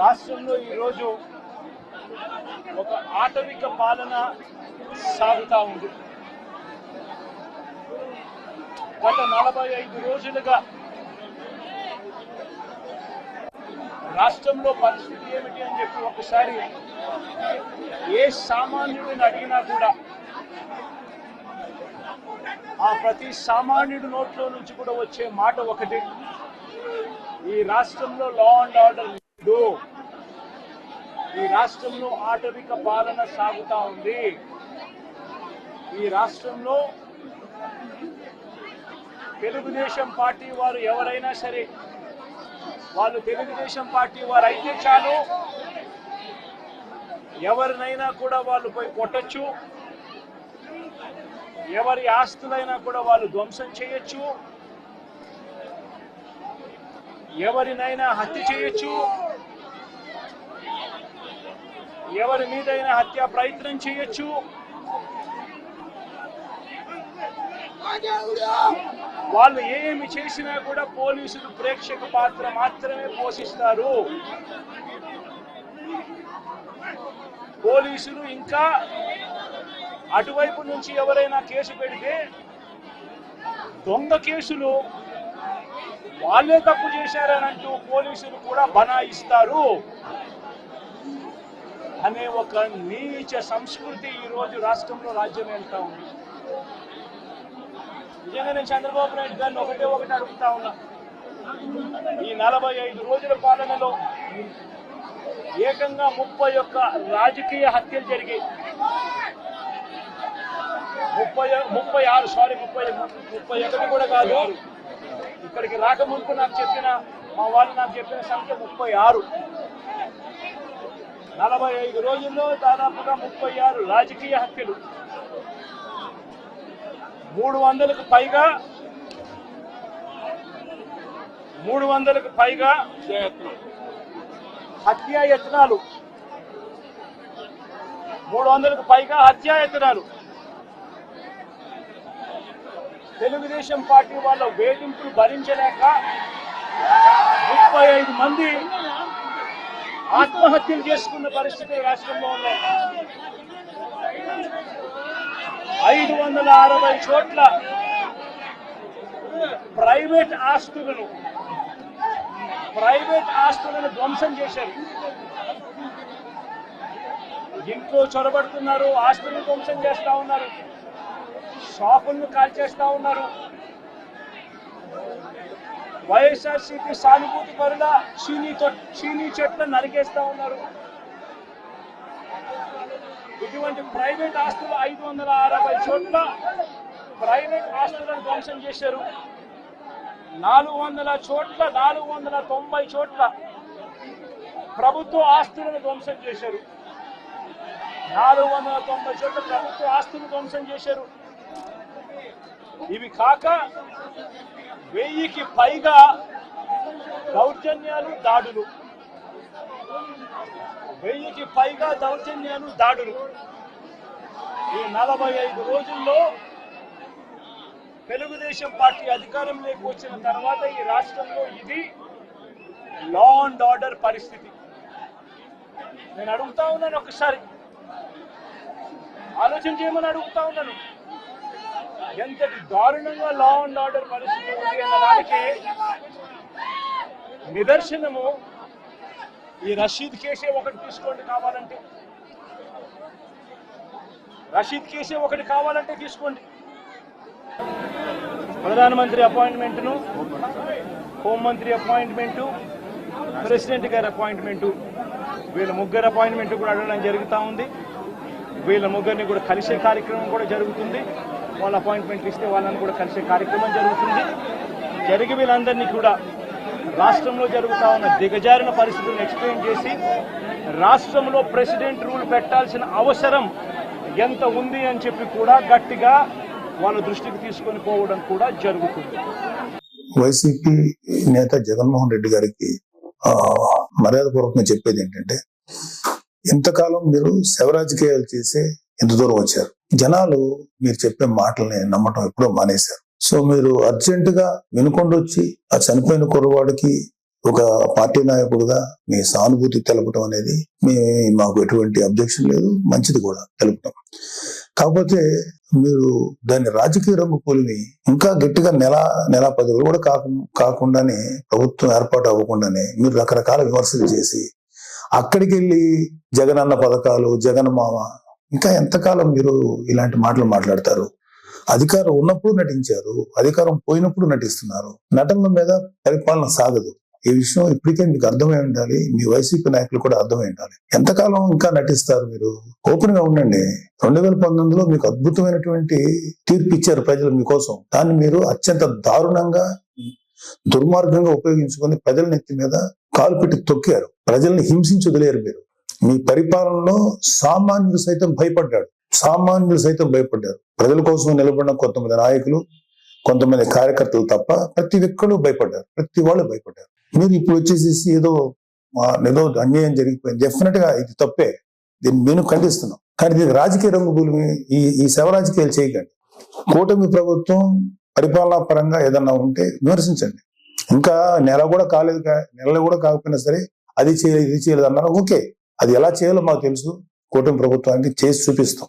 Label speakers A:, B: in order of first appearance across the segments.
A: రాష్ట్రంలో ఈరోజు ఒక ఆటవిక పాలన సాగుతా ఉంది. గత నలభై ఐదు రోజులుగా రాష్ట్రంలో పరిస్థితి ఏమిటి అని చెప్పి ఒకసారి ఏ సామాన్యుడిని అడిగినా కూడా ఆ ప్రతి సామాన్యుడి నోట్లో నుంచి కూడా వచ్చే మాట ఒకటి. ఈ రాష్ట్రంలో లా అండ్ ఆర్డర్ ఈ రాష్ట్రంలో ఆటవిక పాలన సాగుతా ఉంది. ఈ రాష్ట్రంలో తెలుగుదేశం పార్టీ వారు ఎవరైనా సరే వాళ్ళు తెలుగుదేశం పార్టీ వారు అయితే చాలు. ఎవరినైనా కూడా వాళ్ళు పోయి కొట్టచ్చు. ఎవరి ఆస్తులైనా కూడా వాళ్ళు ధ్వంసం చేయొచ్చు. ఎవరినైనా హత్య చేయొచ్చు. ఎవరి మీదైనా హత్యా ప్రయత్నం చేయొచ్చు. వాళ్ళు ఏమి చేసినా కూడా పోలీసులు ప్రేక్షక పాత్ర మాత్రమే పోషిస్తారు. పోలీసులు ఇంకా అటువైపు నుంచి ఎవరైనా కేసు పెడితే దొంగ కేసులు వాళ్ళే తప్పు చేశారని అంటూ పోలీసులు కూడా బనాయిస్తారు. అనే ఒక నీచ సంస్కృతి ఈరోజు రాష్ట్రంలో రాజ్యం వెళ్తా ఉంది. నిజంగా నేను చంద్రబాబు నాయుడు గారిని ఒకటే ఒకటి అడుగుతా ఉన్నా. ఈ నలభై ఐదు రోజుల పాలనలో ఏకంగా ముప్పై ఒక్క రాజకీయ హత్యలు జరిగాయి. ముప్పై ముప్పై ఆరు సారీ ముప్పై ముప్పై ఒకటి కూడా కాదు. ఇక్కడికి రాకముందు నాకు చెప్పిన మా వాళ్ళు నాకు చెప్పిన సంఖ్య ముప్పై ఆరు. నలభై ఐదు రోజుల్లో దాదాపుగా ముప్పై ఆరు రాజకీయ హత్యలు మూడు వందలకు పైగా మూడు వందలకు పైగా హత్యాయత్నాలు మూడు వందలకు పైగా హత్యాయత్నాలు తెలుగుదేశం పార్టీ వాళ్ళ వేధింపులు భరించలేక ముప్పై ఐదు మంది ఆత్మహత్యలు చేసుకున్న పరిస్థితి రాష్ట్రంలో ఉన్నాయి ఐదు వందల అరవై చోట్ల ప్రైవేట్ ఆస్తులను ప్రైవేట్ ఆస్తులను ధ్వంసం చేశారు. ఇంట్లో చొరబడుతున్నారు ఆస్తులను ధ్వంసం చేస్తా ఉన్నారు. షాపులను కాల్చేస్తా ఉన్నారు. వైఎస్ఆర్సీపీ సానుభూతి పరుగా చీనీ చీనీ చెట్లను నరికేస్తా ఉన్నారు. ఇటువంటి ప్రైవేట్ ఆస్తులు ఐదు వందల అరవై చోట్ల ప్రైవేట్ ఆస్తులను ధ్వంసం చేశారు. నాలుగు వందల చోట్ల నాలుగు వందల తొంభై చోట్ల ప్రభుత్వ ఆస్తులను ధ్వంసం చేశారు. నాలుగు వందల తొంభై చోట్ల ప్రభుత్వ ఆస్తులు ధ్వంసం చేశారు. ఇవి కాక వెయ్యికి పైగా దౌర్జన్యాలు దాడులు. వెయ్యికి పైగా దౌర్జన్యాలు దాడులు. ఈ నలభై ఐదు రోజుల్లో తెలుగుదేశం పార్టీ అధికారంలోకి వచ్చిన తర్వాత ఈ రాష్ట్రంలో ఇది లా అండ్ ఆర్డర్ పరిస్థితి. నేను అడుగుతా ఉన్నాను ఒకసారి. ఆలోచన చేయమని అడుగుతా ఉన్నాను. ఎంతటి దారుణంగా లా అండ్ ఆర్డర్ పరిస్థితి ఉంది అన్నదానికి నిదర్శనము ఈ రషీద్ కేసే ఒకటి తీసుకోండి కావాలంటే. రషీద్ కేసే ఒకటి కావాలంటే తీసుకోండి. ప్రధానమంత్రి అపాయింట్మెంట్ను హోంమంత్రి అపాయింట్మెంటు ప్రెసిడెంట్ గారి అపాయింట్మెంటు వీళ్ళ ముగ్గురు అపాయింట్మెంట్ కూడా అడగడం జరుగుతూ ఉంది. వీళ్ళ ముగ్గురిని కూడా కలిసే కార్యక్రమం కూడా జరుగుతుంది. వాళ్ళ అపాయింట్మెంట్లు ఇస్తే వాళ్ళని కూడా కలిసే కార్యక్రమం జరుగుతుంది. జరిగి వీళ్ళందరినీ కూడా రాష్ట్రంలో జరుగుతా ఉన్న దిగజారిన పరిస్థితులను ఎక్స్ప్లెయిన్ చేసి రాష్ట్రంలో ప్రెసిడెంట్ రూల్ పెట్టాల్సిన అవసరం ఎంత ఉంది అని చెప్పి కూడా గట్టిగా వాళ్ళ దృష్టికి తీసుకొని పోవడం కూడా జరుగుతుంది.
B: వైసీపీ నేత జగన్మోహన్ రెడ్డి గారికి ఆ మర్యాదపూర్వకంగా చెప్పేది ఏంటంటే ఇంతకాలం మీరు శవరాజకీయాలు చేసే ఇంత దూరం వచ్చారు. జనాలు మీరు చెప్పే మాటల్ని నమ్మటం ఎప్పుడో మానేశారు. సో మీరు అర్జెంటుగా వినుకొండ వచ్చి ఆ చనిపోయిన కుర్రవాడికి ఒక పార్టీ నాయకుడుగా మీ సానుభూతి తెలపడం అనేది మీ మాకు ఎటువంటి అబ్జెక్షన్ లేదు మంచిది కూడా తెలపడం కాకపోతే మీరు దాన్ని రాజకీయ రంగు పూలిని ఇంకా గట్టిగా నెల నెల పది రోజులు కూడా కాకు కాకుండానే ప్రభుత్వం ఏర్పాటు అవ్వకుండానే మీరు రకరకాల విమర్శలు చేసి అక్కడికి వెళ్ళి జగనన్న పథకాలు జగన్ మామ ఇంకా ఎంతకాలం మీరు ఇలాంటి మాటలు మాట్లాడతారు? అధికారం ఉన్నప్పుడు నటించారు అధికారం పోయినప్పుడు నటిస్తున్నారు. నటనల మీద పరిపాలన సాగదు. ఈ విషయం ఇప్పటికే మీకు అర్థమై ఉండాలి మీ వైసీపీ నాయకులు కూడా అర్థమై ఉండాలి. ఎంతకాలం ఇంకా నటిస్తారు మీరు? ఓపెన్గా ఉండండి. రెండు వేల పంతొమ్మిదిలో మీకు అద్భుతమైనటువంటి తీర్పు ఇచ్చారు ప్రజలు మీకోసం. దాన్ని మీరు అత్యంత దారుణంగా దుర్మార్గంగా ఉపయోగించుకొని ప్రజల నెత్తి మీద కాలు పెట్టి తొక్కారు. ప్రజల్ని హింసించి వదిలేరు మీరు. మీ పరిపాలనలో సామాన్యులు సైతం భయపడ్డాడు. సామాన్యులు సైతం భయపడ్డారు ప్రజల కోసం నిలబడిన కొంతమంది నాయకులు కొంతమంది కార్యకర్తలు తప్ప ప్రతి ఒక్కరు భయపడ్డారు. ప్రతి వాళ్ళు భయపడ్డారు. మీరు ఇప్పుడు వచ్చేసేసి ఏదో ఏదో అన్యాయం జరిగిపోయింది. డెఫినెట్గా ఇది తప్పే. దీన్ని నేను ఖండిస్తున్నాం. కానీ దీనికి రాజకీయ రంగు భూమి ఈ ఈ శవ రాజకీయాలు చేయకండి. కూటమి ప్రభుత్వం పరిపాలనా పరంగా ఏదన్నా ఉంటే విమర్శించండి. ఇంకా నెల కూడా కాలేదు నెలలో కూడా కాకపోయినా సరే అది చేయలేదు ఇది చేయలేదు అన్నారు. ఓకే. అది ఎలా చేయాలో మాకు తెలుసు. కూటమి ప్రభుత్వానికి చేసి చూపిస్తాం.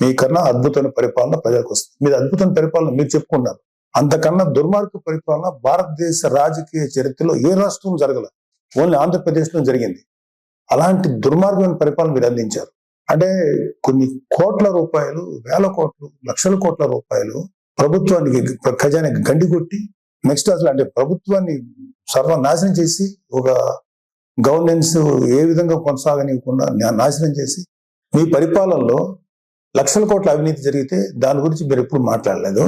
B: మీకన్నా అద్భుతమైన పరిపాలన ప్రజలకు వస్తుంది. మీరు అద్భుతమైన పరిపాలన మీరు చెప్పుకున్నారు. అంతకన్నా దుర్మార్గ పరిపాలన భారతదేశ రాజకీయ చరిత్రలో ఏ రాష్ట్రం జరగల? ఓన్లీ ఆంధ్రప్రదేశ్లో జరిగింది. అలాంటి దుర్మార్గమైన పరిపాలన మీరు అందించారు. అంటే కొన్ని కోట్ల రూపాయలు వేల కోట్లు లక్షల కోట్ల రూపాయలు ప్రభుత్వానికి ఖజానికి గండి కొట్టి నెక్స్ట్ అసలు అంటే ప్రభుత్వాన్ని సర్వనాశనం చేసి ఒక గవర్నెన్స్ ఏ విధంగా కొనసాగనివ్వకుండా నాశనం చేసి మీ పరిపాలనలో లక్షల కోట్ల అవినీతి జరిగితే దాని గురించి మీరు ఎప్పుడు మాట్లాడలేదు.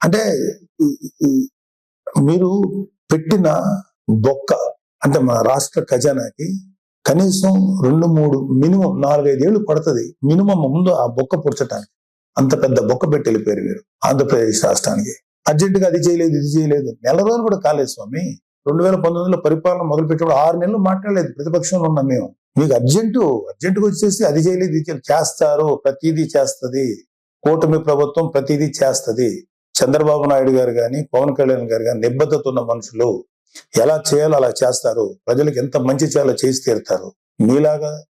B: అంటే మీరు పెట్టిన బొక్క అంటే మన రాష్ట్ర ఖజానాకి కనీసం రెండు మూడు మినిమం నాలుగైదేళ్ళు పడుతుంది. మినిమం ముందు ఆ బొక్క పుడ్చడానికి అంత పెద్ద బొక్క పెట్టి వెళ్ళిపోయారు మీరు ఆంధ్రప్రదేశ్ రాష్ట్రానికి. అర్జెంటుగా అది చేయలేదు ఇది చేయలేదు. నెల రోజులు కూడా కాలేదు స్వామి. రెండు వేల పంతొమ్మిదిలో పరిపాలన మొదలుపెట్టినప్పుడు ఆరు నెలలు మాట్లాడలేదు. ప్రతిపక్షంలో ఉన్నాం మేము. మీకు అర్జెంటు అర్జెంటుగా వచ్చేసి అది చేయలేదు ఇది చేస్తారు ప్రతిదీ చేస్తుంది. కూటమి ప్రభుత్వం ప్రతిదీ చేస్తది. చంద్రబాబు నాయుడు గారు కానీ పవన్ కళ్యాణ్ గారు కానీ నిబద్ధత ఉన్న మనుషులు ఎలా చేయాలో అలా చేస్తారు. ప్రజలకు ఎంత మంచి చేయాలో చేసి తీరుతారు. మీలాగా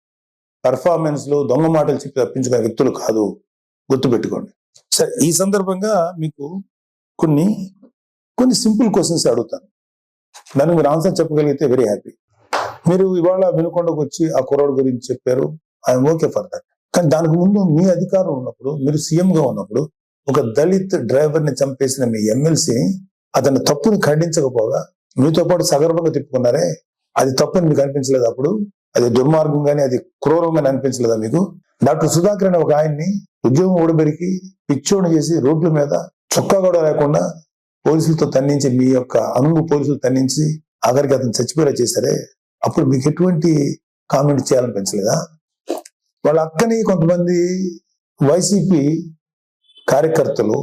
B: పర్ఫార్మెన్స్లు దొంగ మాటలు చెప్పి తప్పించుకునే వ్యక్తులు కాదు. గుర్తుపెట్టుకోండి. సరే ఈ సందర్భంగా మీకు కొన్ని కొన్ని సింపుల్ క్వశ్చన్స్ అడుగుతాను. దానికి మీరు ఆన్సర్ చెప్పగలిగితే వెరీ హ్యాపీ మీరు ఇవాళ వినుకొండకు వచ్చి ఆ కుర్రోడు గురించి చెప్పారు. ఐఎమ్ ఓకే ఫర్ దట్ కానీ దానికి ముందు మీ అధికారం ఉన్నప్పుడు మీరు సీఎంగా ఉన్నప్పుడు ఒక దళిత్ డ్రైవర్ని చంపేసిన మీ ఎమ్మెల్సీ అతని తప్పుని ఖండించకపోగా మీతో పాటు సగర్భంగా తిప్పుకున్నారే? అది తప్పని మీకు అనిపించలేదు అప్పుడు? అది దుర్మార్గంగానే అది క్రూరంగానే అనిపించలేదా మీకు? డాక్టర్ సుధాకర్ అనే ఒక ఆయన్ని ఉద్యోగం ఊడబెరికి పిచ్చోడు చేసి రోడ్ల మీద చొక్కా కూడా లేకుండా పోలీసులతో తన్నించి మీ యొక్క అనుగు పోలీసులు తన్నించి ఆఖరికి అతను చచ్చిపోయేలా చేశారే? అప్పుడు మీకు ఎటువంటి కామెంట్ చేయాలని పెంచలేదా వాళ్ళ అక్కని కొంతమంది వైసీపీ కార్యకర్తలు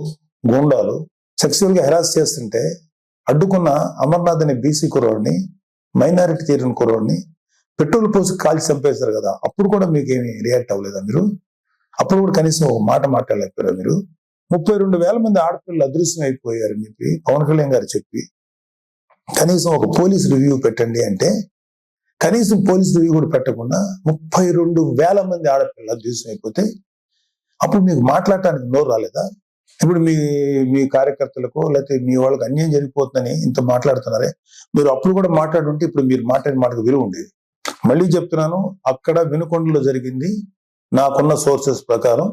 B: గూండాలు సెక్సువల్గా హెరాస్ చేస్తుంటే అడ్డుకున్న అమర్నాథ్ అనే బీసీ కుర్రోడిని మైనారిటీ తీరిన కుర్రోడిని పెట్రోల్ పోసి కాల్చి చంపేశారు కదా. అప్పుడు కూడా మీకు ఏమి రియాక్ట్ అవ్వలేదా మీరు? అప్పుడు కూడా కనీసం ఒక మాట మాట్లాడలేకపోయారా మీరు? ముప్పై రెండు వేల మంది ఆడపిల్లలు అదృశ్యం అయిపోయారని చెప్పి పవన్ కళ్యాణ్ గారు చెప్పి కనీసం ఒక పోలీస్ రివ్యూ పెట్టండి అంటే కనీసం పోలీస్ రివ్యూ కూడా పెట్టకుండా ముప్పై రెండు వేల మంది ఆడపిల్లలు అదృశ్యం అయిపోతే అప్పుడు మీకు మాట్లాడటానికి నోరు రాలేదా? ఇప్పుడు మీ మీ కార్యకర్తలకు లేకపోతే మీ వాళ్ళకి అన్యాయం జరిగిపోతుందని ఇంత మాట్లాడుతున్నారే? మీరు అప్పుడు కూడా మాట్లాడుంటే ఇప్పుడు మీరు మాట్లాడిన మాటకు విలువ ఉండేది. మళ్ళీ చెప్తున్నాను అక్కడ వినుకొండలో జరిగింది నాకున్న సోర్సెస్ ప్రకారం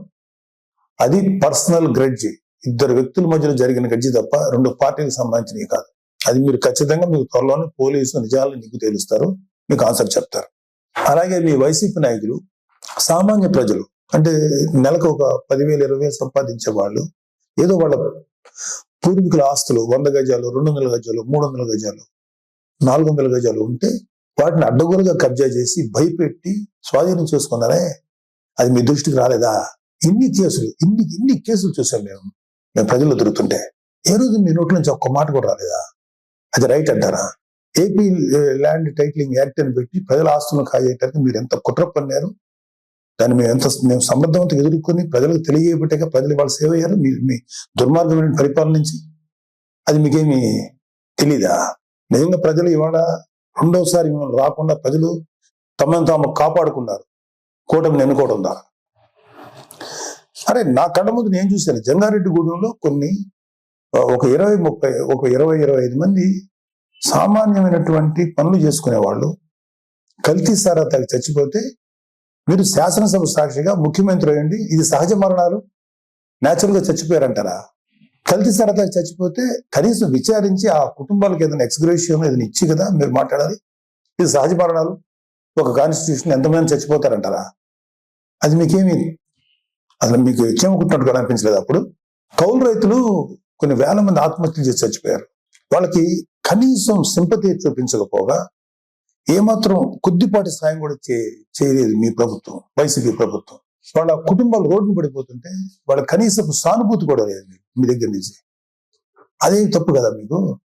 B: అది పర్సనల్ గ్రెడ్జి. ఇద్దరు వ్యక్తుల మధ్యలో జరిగిన గడ్జి తప్ప రెండు పార్టీలకు సంబంధించినవి కాదు. అది మీరు ఖచ్చితంగా మీకు త్వరలోనే పోలీసు నిజాలు నీకు తెలుస్తారు. మీకు ఆన్సర్ చెప్తారు. అలాగే మీ వైసీపీ నాయకులు సామాన్య ప్రజలు అంటే నెలకు ఒక పదివేలు ఇరవై వేలు సంపాదించే వాళ్ళు ఏదో వాళ్ళ పూర్వీకుల ఆస్తులు వంద గజాలు రెండు వందల గజాలు మూడు వందల గజాలు నాలుగు వందల గజాలు ఉంటే వాటిని అడ్డగోలుగా కబ్జా చేసి భయపెట్టి స్వాధీనం చేసుకున్నారే? అది మీ దృష్టికి రాలేదా? ఇన్ని కేసులు ఇన్ని ఇన్ని కేసులు చూసాం మేము. మేము ప్రజలు దొరుకుతుంటే ఏ రోజు మీ నోట్ల నుంచి ఒక్క మాట కూడా రాలేదా? అది రైట్ అంటారా? ఏపీ ల్యాండ్ టైటిలింగ్ యాక్ట్ అని పెట్టి ప్రజల ఆస్తులను కాజేయటానికి మీరు ఎంత కుట్ర పన్నారు దాన్ని మేము ఎంత మేము సమర్థవంతంగా ఎదుర్కొని ప్రజలకు తెలియబట్టాక ప్రజలు వాళ్ళు సేవ అయ్యారు. మీరు మీ దుర్మార్గమైన పరిపాలన నుంచి అది మీకేమి తెలీదా? నిజంగా ప్రజలు ఇవాళ రెండోసారి మిమ్మల్ని రాకుండా ప్రజలు తమను తాము కాపాడుకున్నారు. కూటమిని ఎన్నుకోవడం ద్వారా. అరే నా కళ్ళ ముందు నేను చూశాను. జంగారెడ్డి గూడెంలో కొన్ని ఒక ఇరవై ముప్పై ఒక ఇరవై ఇరవై ఐదు మంది సామాన్యమైనటువంటి పనులు చేసుకునే వాళ్ళు కల్తీ సారా చచ్చిపోతే మీరు శాసనసభ సాక్షిగా ముఖ్యమంత్రి అయ్యండి. ఇది సహజ మరణాలు. న్యాచురల్గా చచ్చిపోయారంటారా? కల్తీ సారా చచ్చిపోతే కనీసం విచారించి ఆ కుటుంబాలకు ఏదైనా ఎక్స్గ్రేషియం ఏదైనా ఇచ్చి కదా మీరు మాట్లాడాలి. ఇది సహజ మరణాలు. ఒక కాన్స్టిట్యూషన్ ఎంతమంది చచ్చిపోతారంటారా? అది మీకేమి అసలు మీకు ఇచ్చేమనుకుంటున్నట్టు కూడా అనిపించలేదు అప్పుడు. కౌలు రైతులు కొన్ని వేల మంది ఆత్మహత్యలు చేసి చచ్చిపోయారు. వాళ్ళకి కనీసం సింపతి చూపించకపోగా ఏమాత్రం కొద్దిపాటి సాయం కూడా చే- చేయలేదు మీ ప్రభుత్వం వైసీపీ ప్రభుత్వం. వాళ్ళ కుటుంబాలు రోడ్డు పడిపోతుంటే వాళ్ళ కనీసపు సానుభూతి కూడా లేదు మీ దగ్గర నుంచి. అదే తప్పు కదా మీకు?